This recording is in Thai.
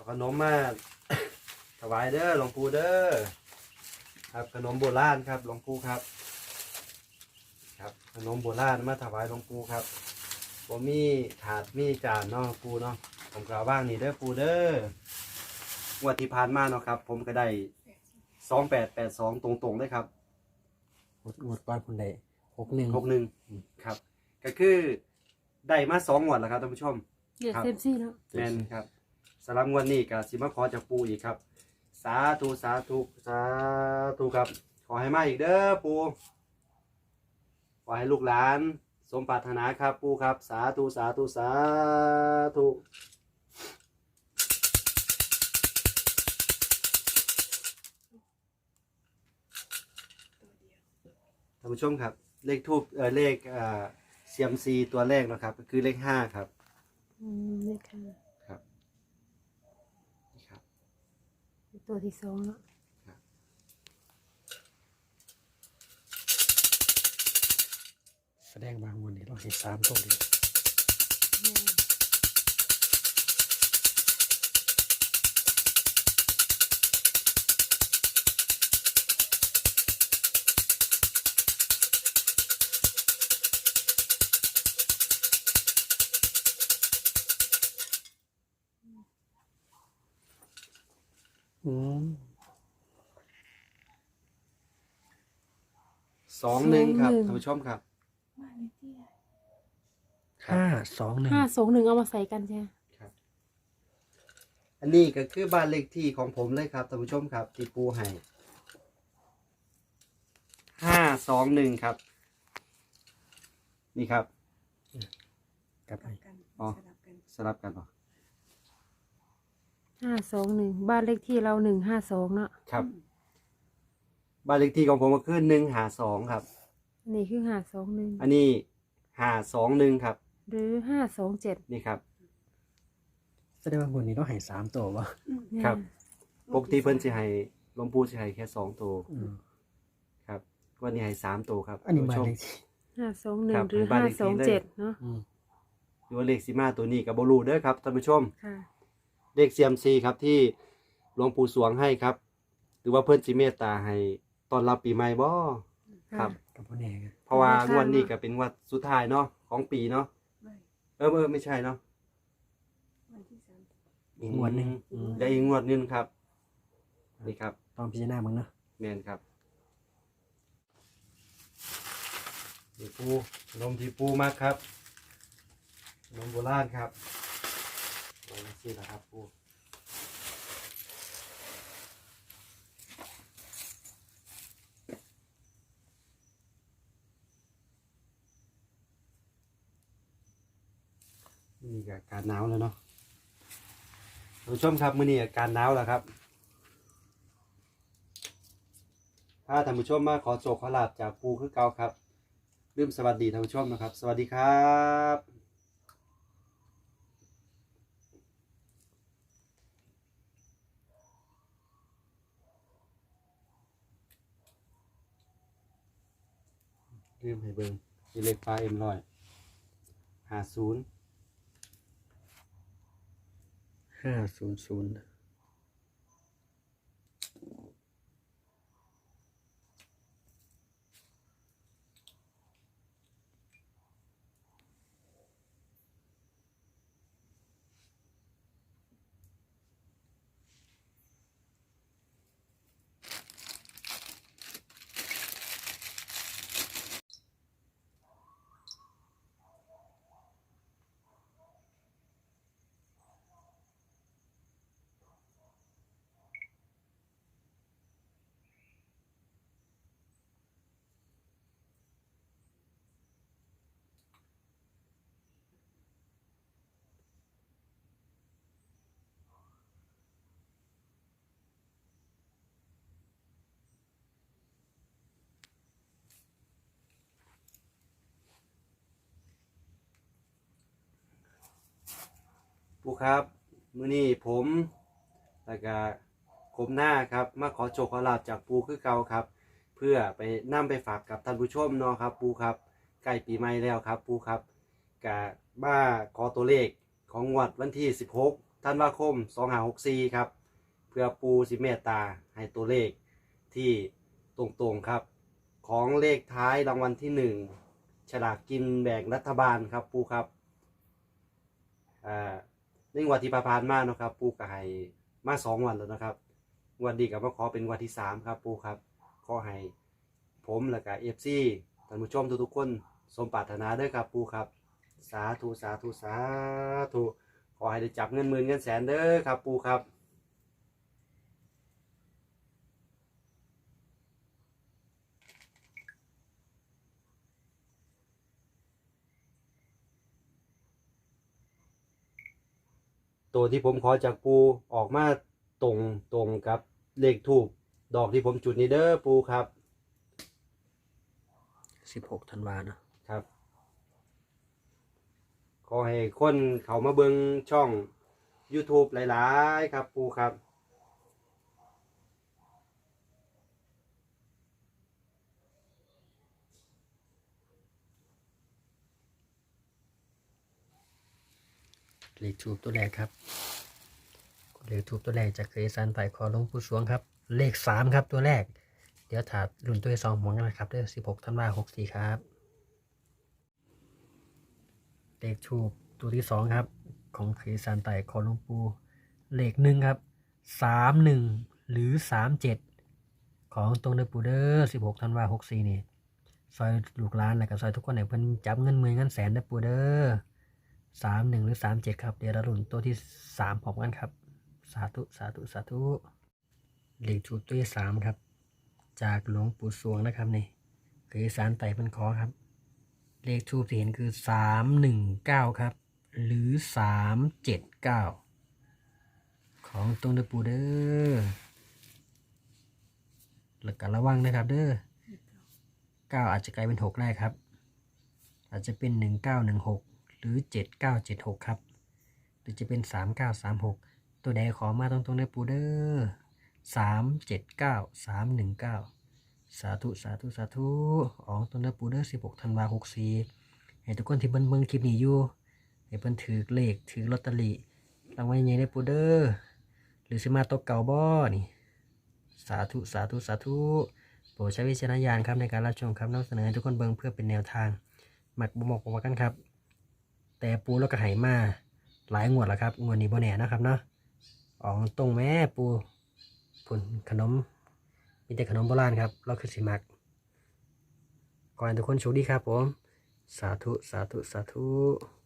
เอาขนมมาถวายเด้อหลวงปู่เด้อครับขนมโบราณครับหลวงปู่ครับ ครับขนมโบราณมาถวายหลวงปู่ครับผมมีถาดมีจานเนาะหลวงปู่เนาะผมกล่าวว่างนี่เด้อปู่เด้องวดที่ผ่านมาเนาะครับ ผมก็ได้สองแปดแปดสองตรงๆเลยครับหมดหมดก่อนคนใดหกหนึ่งหกหนึ่งครับ ก็คือได้มาสองงวดแล้วครับท่านผู้ชมเดี๋ยวครับ เซมซี่เนาะแมนครับสำหรับงวดนี้ก็สิมาขอจากปูอีกครับ สาธุสาธุสาธุครับ ขอให้มาอีกเด้อปูขอให้ลูกหลาน สมปรารถนาครับปูครับ สาธุสาธุสาธุท่านผู้ชมครับ เลขทูบเออเลขเอ่อเซียมซีตัวแรกนะครับก็คือเลขห้าครับ อืมนี่ค่ะบนี่ครับ ตัวที่สองเนาะแสดงบางวันนี้เราเห็นสามตัวเลย สองหนึ่งครับท่านผู้ชมครับห้าสองหนึ่งห้าสองหนึ่งเอามาใส่กันใช่ไหมครับอันนี้ก็คือบ้านเลขที่ของผมเลยครับท่านผู้ชมครับที่ปูให้ห้าสองหนึ่งครับ นี่ครับกลับไปอ๋อสลับกันป่ะ ห้าสองหนึ่งบ้านเลขที่เราหนึ่งห้าสองเนาะครับ บ้านเลขที่ของผมก็คือหนึ่งหาสองครับ อันนี้คือห้าสองหนึ่งอันนี้หาสองหนึ่งครับ หรือห้าสองเจ็ดนี่ครับ แสดงว่าวันนี้เราเห็นสามตัววะครับ ปกติเพิ่นสิให้หลวงปู่สิให้แค่สองตัวอืมครับวันนี้ให้สามตัวครับอันนี้ท่บ้านผู้ชเลขที่ห้าสองหนึ่คงรับหรือบ้านห้าเลขที่สองเลยเจ็ดเนาะอืมหรือว่าเลขสีมาตัวนี้กับบรูเด้อครับท่านผู้ชม ค่ะ เลขเซียมซีครับที่หลวงปู่สวงให้ครับ หรือว่าเพื่อนจิเมตตาให้ตอนรับปีใหม่บ่ครับ กับพ่อแน่ไงเพราะว่าค่ะงวดนี้ก็เป็นงวดสุดท้ายเนาะของปีเนาะเออเออไม่ใช่เนาะอีกงวดหนึ่งอืมได้อีกงวดหนึงครับ นี่ครับตอนพิจารณาบ้างเนอะแมนครับนี่ปูนมที่ปูมากครับนมโบราณครับ โอ้ยสิละครับปูนี่ก็อากาศหนาวแล้วเนาะท่านผู้ชมครับมื้อนี้อากาศหนาวแล้วครับ ถ้าท่านผู้ชมมาขอโศกขอลาบจากปูคือเก่าครับลืมสวัสดีท่านผู้ชมนะครับ สวัสดีครับ ลืมให้เบิงมีเลขปลาเอ็มร้อยหาศูนย์ห้าศูนย์ศูนย์ูครับมื้อนี้ผมแล้วก็ผมหน้าครับ มาขอโชคขอลาบจากปูคือเก่าครับ เพื่อไปนำไปฝากกับท่านผู้ชมเนาะครับ ปูครับใกล้ปีใหม่แล้วครับ ปูครับกะมาขอตัวเลขของงวดวันที่ 16ธันวาคม2564ครับ เพื่อปูสิเมตตาให้ตัวเลขที่ตรงๆครับ ของเลขท้ายรางวัลที่หนึ่งฉลากกินแบ่งรัฐบาลครับปูครับอ่า ในงวดที่ผ่านมาเนาะครับ ปูก็ให้มาสองวันแล้วนะครับงวันดีกับมาขอเป็นงวันที่สามครับ ปูครับ ขอให้ผมและก็เอฟซีท่านผู้ชมทุกๆคนสมปรารถนาด้วยครับปูครับ สาธุสาธุสาธุขอให้ได้จับเงินหมื่นเงินแสนเด้อครับ ปูครับ ตัวที่ผมขอจากปูออกมาตรงตรงกับเลขทูบดอกที่ผมจุดนี้เด้อปูครับ สิบหกธันวาเนาะครับ ขอให้คนเขามาเบิงช่อง YouTube หลาย ๆ ครับปูครับ เลขทูบตัวแรกครับเลขทูบตัวแรกจากเคยสันไต่คอลงปู่สวงครับ เลขสามครับตัวแรก เดี๋ยวถารุ่นตัวที่สองหมองกันนะครับเด้สิบหกธันวาหกสี่ครับ เลขทูบตัวที่สองครับ ของเคยสันไต่คอลงปูเลขหนึ่งครับสามหนึ่งหรือสามเจ็ดของตรงเดอปูเดอร์สิบหกธันวาหกสี่นี่ซอยลูกหลานและก็ซอยทุกคนเนี่ยเพิ่นจับเงินหมื่นเงินแสนเดอปูเดอร์ สามหนึ่งหรือสามเจ็ดครับ เดี๋ยวเราลุ้นตัวที่สามพร้อมกันครับ สาธุสาธุสาธุเลขทูปตัวที่สามครับ จากหลวงปู่สวงนะครับนี่คือสารไต่พันคอครับ เลขทูปที่เห็นคือสามหนึ่งเก้าครับ หรือสามเจ็ดเก้าของตรงเดอปูเดอร์แล้วก็ระวังนะครับ เด้อเก้าอาจจะกลายเป็นหกได้ครับ อาจจะเป็นหนึ่งเก้าหนึ่งหก หรือเจ็ดเก้าเจ็ดหกครับ หรือจะเป็นสามเก้าสามหกตัวใดขอมาตรงตรงในปูเดอร์สามเจ็ดเก้าสามหนึ่งเก้าสาธุ สาธุ สาธุอ๋อตรงในปูเดอร์สิบหกธันวาหกสี่ให้ทุกคนที่เบิ่งเบิ่งคลิปนี้อยู่ให้เพิ่นถือเลขถือลอตเตอรี่รางวัลใหญ่ในปูเดอร์หรือสิมาตกเก่าบ่นี่สาธุ สาธุ สาธุโปรดใช้วิจารณญาณครับในการรับชมครับนำเสนอให้ทุกคนเบิ่งเพื่อเป็นแนวทาง หมักบ่หมกบ่ว่ากันครับ แต่ปูแล้วก็ไหมาหลายงวดแล้วครับ งวดนี้บ่แน่นะครับเนาะอ๋อตรงแม่ปูผุนขนมมีแต่ขนมโบราณครับ เราคือสิมัก ก่อนทุกคนโชคดีครับผม สาธุ สาธุ สาธุ